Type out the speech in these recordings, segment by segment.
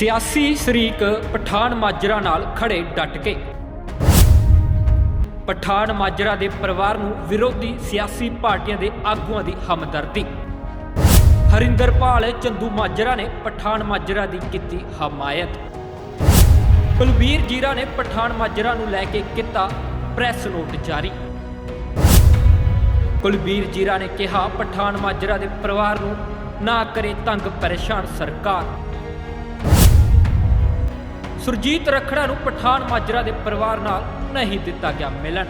ਸਿਆਸੀ ਸ਼ਰੀਕ ਪਠਾਨ ਮਾਜਰਾ ਨਾਲ ਖੜੇ ਡਟ ਕੇ। ਪਠਾਨ ਮਾਜਰਾ ਦੇ ਪਰਿਵਾਰ ਨੂੰ ਵਿਰੋਧੀ ਸਿਆਸੀ ਪਾਰਟੀਆਂ ਦੇ ਆਗੂਆਂ ਦੀ ਹਮਦਰਦੀ। ਹਰਿੰਦਰਪਾਲ ਚੰਦੂ ਮਾਜਰਾ ਨੇ ਪਠਾਨ ਮਾਜਰਾ ਦੀ ਕੀਤੀ ਹਮਾਇਤ। ਕੁਲਬੀਰ ਜੀਰਾ ਨੇ ਪਠਾਨ ਮਾਜਰਾ ਨੂੰ ਲੈ ਕੇ ਕੀਤਾ ਪ੍ਰੈਸ ਨੋਟ ਜਾਰੀ। ਕੁਲਬੀਰ ਜੀਰਾ ਨੇ ਕਿਹਾ, ਪਠਾਨ ਮਾਜਰਾ ਦੇ ਪਰਿਵਾਰ ਨੂੰ ਨਾ ਕਰੇ ਤੰਗ ਪਰੇਸ਼ਾਨ ਸਰਕਾਰ। ਸੁਰਜੀਤ ਰਖੜਾ ਨੂੰ ਪਠਾਨ ਮਾਜਰਾ ਦੇ ਪਰਿਵਾਰ ਨਾਲ ਨਹੀਂ ਦਿੱਤਾ ਗਿਆ ਮਿਲਣ।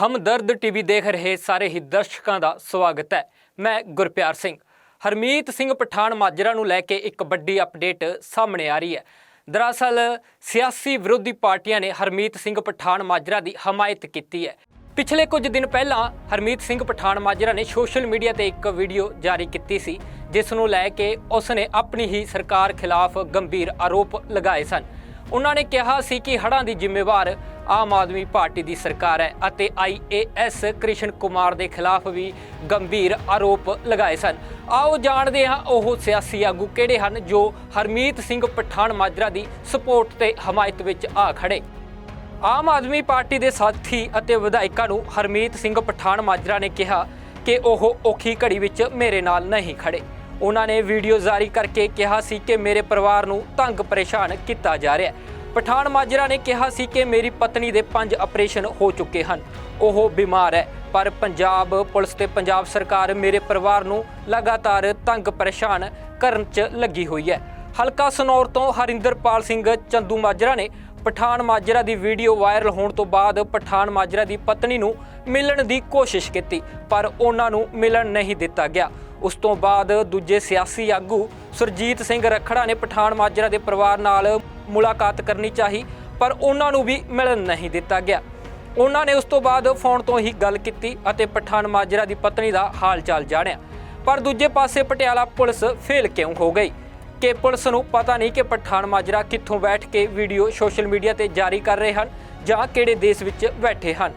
ਹਮਦਰਦ ਟੀਵੀ ਦੇਖ ਰਹੇ ਸਾਰੇ ਹੀ ਦਰਸ਼ਕਾਂ ਦਾ ਸਵਾਗਤ ਹੈ। ਮੈਂ ਗੁਰਪਿਆਰ ਸਿੰਘ। ਹਰਮੀਤ ਸਿੰਘ ਪਠਾਨ ਮਾਜਰਾ ਨੂੰ ਲੈ ਕੇ ਇੱਕ ਵੱਡੀ ਅਪਡੇਟ ਸਾਹਮਣੇ ਆ ਰਹੀ ਹੈ। ਦਰਅਸਲ, ਸਿਆਸੀ ਵਿਰੋਧੀ ਪਾਰਟੀਆਂ ਨੇ ਹਰਮੀਤ ਸਿੰਘ ਪਠਾਨ ਮਾਜਰਾ ਦੀ ਹਮਾਇਤ ਕੀਤੀ ਹੈ। ਪਿਛਲੇ ਕੁਝ ਦਿਨ ਪਹਿਲਾਂ ਹਰਮੀਤ ਸਿੰਘ ਪਠਾਨ ਮਾਜਰਾ ਨੇ ਸੋਸ਼ਲ ਮੀਡੀਆ ਤੇ ਇੱਕ ਵੀਡੀਓ ਜਾਰੀ ਕੀਤੀ ਸੀ। ਜਿਸ ਨੂੰ ਲੈ ਕੇ ਉਸ ਨੇ ਆਪਣੀ ਹੀ ਸਰਕਾਰ ਖਿਲਾਫ ਗੰਭੀਰ ਆਰੋਪ ਲਗਾਏ ਸਨ। ਉਹਨਾਂ ਨੇ ਕਿਹਾ ਸੀ ਕਿ ਹੜ੍ਹਾਂ ਦੀ ਜ਼ਿੰਮੇਵਾਰ ਆਮ ਆਦਮੀ ਪਾਰਟੀ ਦੀ ਸਰਕਾਰ ਹੈ ਅਤੇ ਆਈਏਐਸ ਕ੍ਰਿਸ਼ਨ ਕੁਮਾਰ ਦੇ ਖਿਲਾਫ ਵੀ ਗੰਭੀਰ ਆਰੋਪ ਲਗਾਏ ਸਨ। ਆਓ ਜਾਣਦੇ ਹਾਂ ਉਹ ਸਿਆਸੀ ਆਗੂ ਕਿਹੜੇ ਹਨ ਜੋ ਹਰਮੀਤ ਸਿੰਘ ਪਠਾਨ ਮਾਜਰਾ ਦੀ ਸਪੋਰਟ ਤੇ ਹਮਾਇਤ ਵਿੱਚ ਆ ਖੜੇ। ਆਮ ਆਦਮੀ ਪਾਰਟੀ ਦੇ ਸਾਥੀ ਅਤੇ ਵਿਧਾਇਕਾਂ ਨੂੰ ਹਰਮੀਤ ਸਿੰਘ ਪਠਾਨ ਮਾਜਰਾ ਨੇ ਕਿਹਾ ਕਿ ਉਹ ਔਖੀ ਘੜੀ ਵਿੱਚ ਮੇਰੇ ਨਾਲ ਨਹੀਂ ਖੜੇ। ਉਹਨਾਂ ਨੇ ਵੀਡੀਓ ਜਾਰੀ ਕਰਕੇ ਕਿਹਾ ਸੀ ਕਿ ਮੇਰੇ ਪਰਿਵਾਰ ਨੂੰ ਤੰਗ ਪਰੇਸ਼ਾਨ ਕੀਤਾ ਜਾ ਰਿਹਾ ਹੈ। ਪਠਾਨ ਮਾਜਰਾ ਨੇ ਕਿਹਾ ਸੀ ਕਿ ਮੇਰੀ ਪਤਨੀ ਦੇ ਪੰਜ ਆਪਰੇਸ਼ਨ ਹੋ ਚੁੱਕੇ ਹਨ। ਉਹ ਬਿਮਾਰ ਹੈ, ਪਰ ਪੰਜਾਬ ਪੁਲਿਸ ਤੇ ਪੰਜਾਬ ਸਰਕਾਰ ਮੇਰੇ ਪਰਿਵਾਰ ਨੂੰ ਲਗਾਤਾਰ ਤੰਗ ਪਰੇਸ਼ਾਨ ਕਰਨ 'ਚ ਲੱਗੀ ਹੋਈ ਹੈ। ਹਲਕਾ ਸਨੌਰ ਤੋਂ ਹਰਿੰਦਰਪਾਲ ਸਿੰਘ ਚੰਦੂ ਮਾਜਰਾ ਨੇ ਪਠਾਨ ਮਾਜਰਾ ਦੀ ਵੀਡੀਓ ਵਾਇਰਲ ਹੋਣ ਤੋਂ ਬਾਅਦ ਪਠਾਨ ਮਾਜਰਾ ਦੀ ਪਤਨੀ ਨੂੰ ਮਿਲਣ ਦੀ ਕੋਸ਼ਿਸ਼ ਕੀਤੀ, ਪਰ ਉਹਨਾਂ ਨੂੰ ਮਿਲਣ ਨਹੀਂ ਦਿੱਤਾ ਗਿਆ। ਉਸ ਤੋਂ ਬਾਅਦ ਦੂਜੇ ਸਿਆਸੀ ਆਗੂ ਸੁਰਜੀਤ ਸਿੰਘ ਰਖੜਾ ਨੇ ਪਠਾਨ ਮਾਜਰਾ ਦੇ ਪਰਿਵਾਰ ਨਾਲ ਮੁਲਾਕਾਤ ਕਰਨੀ ਚਾਹੀ, ਪਰ ਉਹਨਾਂ ਨੂੰ ਵੀ ਮਿਲਣ ਨਹੀਂ ਦਿੱਤਾ ਗਿਆ। ਉਹਨਾਂ ਨੇ ਉਸ ਤੋਂ ਬਾਅਦ ਫੋਨ ਤੋਂ ਹੀ ਗੱਲ ਕੀਤੀ ਅਤੇ ਪਠਾਨ ਮਾਜਰਾ ਦੀ ਪਤਨੀ ਦਾ ਹਾਲ ਚਾਲ ਜਾਣਿਆ। ਪਰ ਦੂਜੇ ਪਾਸੇ ਪਟਿਆਲਾ ਪੁਲਿਸ ਫੇਲ ਕਿਉਂ ਹੋ ਗਈ? ਕਿ ਪੁਲਿਸ ਨੂੰ ਪਤਾ ਨਹੀਂ ਕਿ ਪਠਾਨ ਮਾਜਰਾ ਕਿੱਥੋਂ ਬੈਠ ਕੇ ਵੀਡੀਓ ਸੋਸ਼ਲ ਮੀਡੀਆ ਤੇ ਜਾਰੀ ਕਰ ਰਹੇ ਹਨ ਜਾਂ ਕਿਹੜੇ ਦੇਸ਼ ਵਿੱਚ ਬੈਠੇ ਹਨ।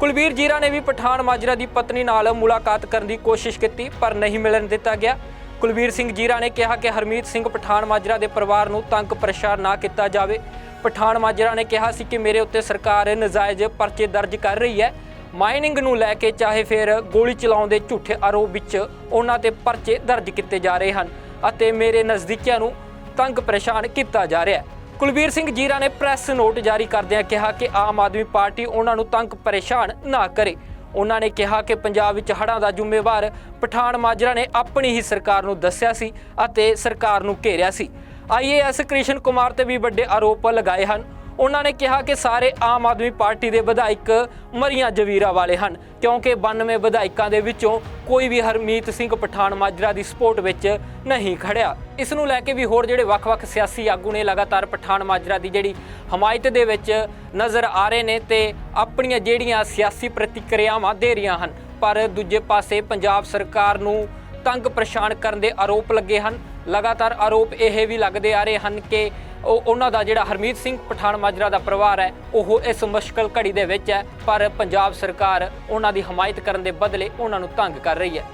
ਕੁਲਵੀਰ ਜੀਰਾ ਨੇ ਵੀ ਪਠਾਨ ਮਾਜਰਾ ਦੀ ਪਤਨੀ ਨਾਲ ਮੁਲਾਕਾਤ ਕਰਨ ਦੀ ਕੋਸ਼ਿਸ਼ ਕੀਤੀ, ਪਰ ਨਹੀਂ ਮਿਲਣ ਦਿੱਤਾ ਗਿਆ। ਕੁਲਵੀਰ ਸਿੰਘ ਜੀਰਾ ਨੇ ਕਿਹਾ ਕਿ ਹਰਮੀਤ ਸਿੰਘ ਪਠਾਨ ਮਾਜਰਾ ਦੇ ਪਰਿਵਾਰ ਨੂੰ ਤੰਗ ਪਰੇਸ਼ਾਨ ਨਾ ਕੀਤਾ ਜਾਵੇ। ਪਠਾਨ ਮਾਜਰਾ ਨੇ ਕਿਹਾ ਸੀ ਕਿ ਮੇਰੇ ਉੱਤੇ ਸਰਕਾਰ ਨਜਾਇਜ਼ ਪਰਚੇ ਦਰਜ ਕਰ ਰਹੀ ਹੈ। ਮਾਈਨਿੰਗ ਨੂੰ ਲੈ ਕੇ ਚਾਹੇ ਫਿਰ ਗੋਲੀ ਚਲਾਉਣ ਦੇ ਝੂਠੇ ਆਰੋਪ ਵਿੱਚ ਉਹਨਾਂ ਤੇ ਪਰਚੇ ਦਰਜ ਕੀਤੇ ਜਾ ਰਹੇ ਹਨ ਅਤੇ ਮੇਰੇ ਨਜ਼ਦੀਕੀਆਂ ਨੂੰ ਤੰਗ ਪਰੇਸ਼ਾਨ ਕੀਤਾ ਜਾ ਰਿਹਾ ਹੈ। ਕੁਲਵੀਰ ਸਿੰਘ ਜੀਰਾ ਨੇ ਪ੍ਰੈਸ ਨੋਟ ਜਾਰੀ ਕਰਦਿਆਂ ਕਿਹਾ ਕਿ ਆਮ ਆਦਮੀ ਪਾਰਟੀ ਉਹਨਾਂ ਨੂੰ ਤੰਗ, ਪਰੇਸ਼ਾਨ ਨਾ ਕਰੇ। ਉਹਨਾਂ ਨੇ ਕਿਹਾ ਕਿ ਪੰਜਾਬ ਵਿੱਚ ਹੜ੍ਹਾਂ ਦਾ ਜ਼ਿੰਮੇਵਾਰ ਪਠਾਨ ਮਾਜਰਾ ਨੇ ਆਪਣੀ ਹੀ ਸਰਕਾਰ ਨੂੰ ਦੱਸਿਆ ਸੀ ਅਤੇ ਸਰਕਾਰ ਨੂੰ ਘੇਰਿਆ ਸੀ। ਆਈਏਐਸ ਕ੍ਰਿਸ਼ਨ ਕੁਮਾਰ ਤੇ ਵੀ ਵੱਡੇ ਆਰੋਪ ਲਗਾਏ ਹਨ। ਉਹਨਾਂ ਨੇ ਕਿਹਾ ਕਿ ਸਾਰੇ ਆਮ ਆਦਮੀ ਪਾਰਟੀ ਦੇ ਵਿਧਾਇਕ ਮਰੀਆਂ ਜਵੀਰਾ ਵਾਲੇ ਹਨ, ਕਿਉਂਕਿ 92 ਵਿਧਾਇਕਾਂ ਦੇ ਵਿੱਚੋਂ ਕੋਈ ਵੀ ਹਰਮੀਤ ਸਿੰਘ ਪਠਾਨ ਮਾਜਰਾ ਦੀ ਸਪੋਰਟ ਵਿੱਚ ਨਹੀਂ ਖੜਿਆ। ਇਸ ਨੂੰ ਲੈ ਕੇ ਵੀ ਹੋਰ ਜਿਹੜੇ ਵੱਖ-ਵੱਖ ਸਿਆਸੀ ਆਗੂ ਨੇ ਲਗਾਤਾਰ ਪਠਾਨ ਮਾਜਰਾ ਦੀ ਜਿਹੜੀ ਹਮਾਇਤ ਦੇ ਵਿੱਚ ਨਜ਼ਰ ਆ ਰਹੇ ਨੇ ਤੇ ਆਪਣੀਆਂ ਜਿਹੜੀਆਂ ਸਿਆਸੀ ਪ੍ਰਤੀਕਿਰਿਆਵਾਂ ਦੇ ਰਹੀਆਂ ਹਨ, ਪਰ ਦੂਜੇ ਪਾਸੇ ਪੰਜਾਬ ਸਰਕਾਰ ਨੂੰ ਤੰਗ ਪਰੇਸ਼ਾਨ ਕਰਨ ਦੇ ਆਰੋਪ ਲੱਗੇ ਹਨ। ਲਗਾਤਾਰ ਆਰੋਪ ਇਹ ਵੀ ਲੱਗਦੇ ਆ ਰਹੇ ਹਨ ਕਿ ਉਹ ਉਹਨਾਂ ਦਾ ਜਿਹੜਾ ਹਰਮੀਤ ਸਿੰਘ ਪਠਾਨ ਮਾਜਰਾ ਦਾ ਪਰਿਵਾਰ ਹੈ, ਉਹ ਇਸ ਮੁਸ਼ਕਲ ਘੜੀ ਦੇ ਵਿੱਚ ਹੈ, ਪਰ ਪੰਜਾਬ ਸਰਕਾਰ ਉਹਨਾਂ ਦੀ ਹਮਾਇਤ ਕਰਨ ਦੇ ਬਦਲੇ ਉਹਨਾਂ ਨੂੰ ਤੰਗ ਕਰ ਰਹੀ ਹੈ।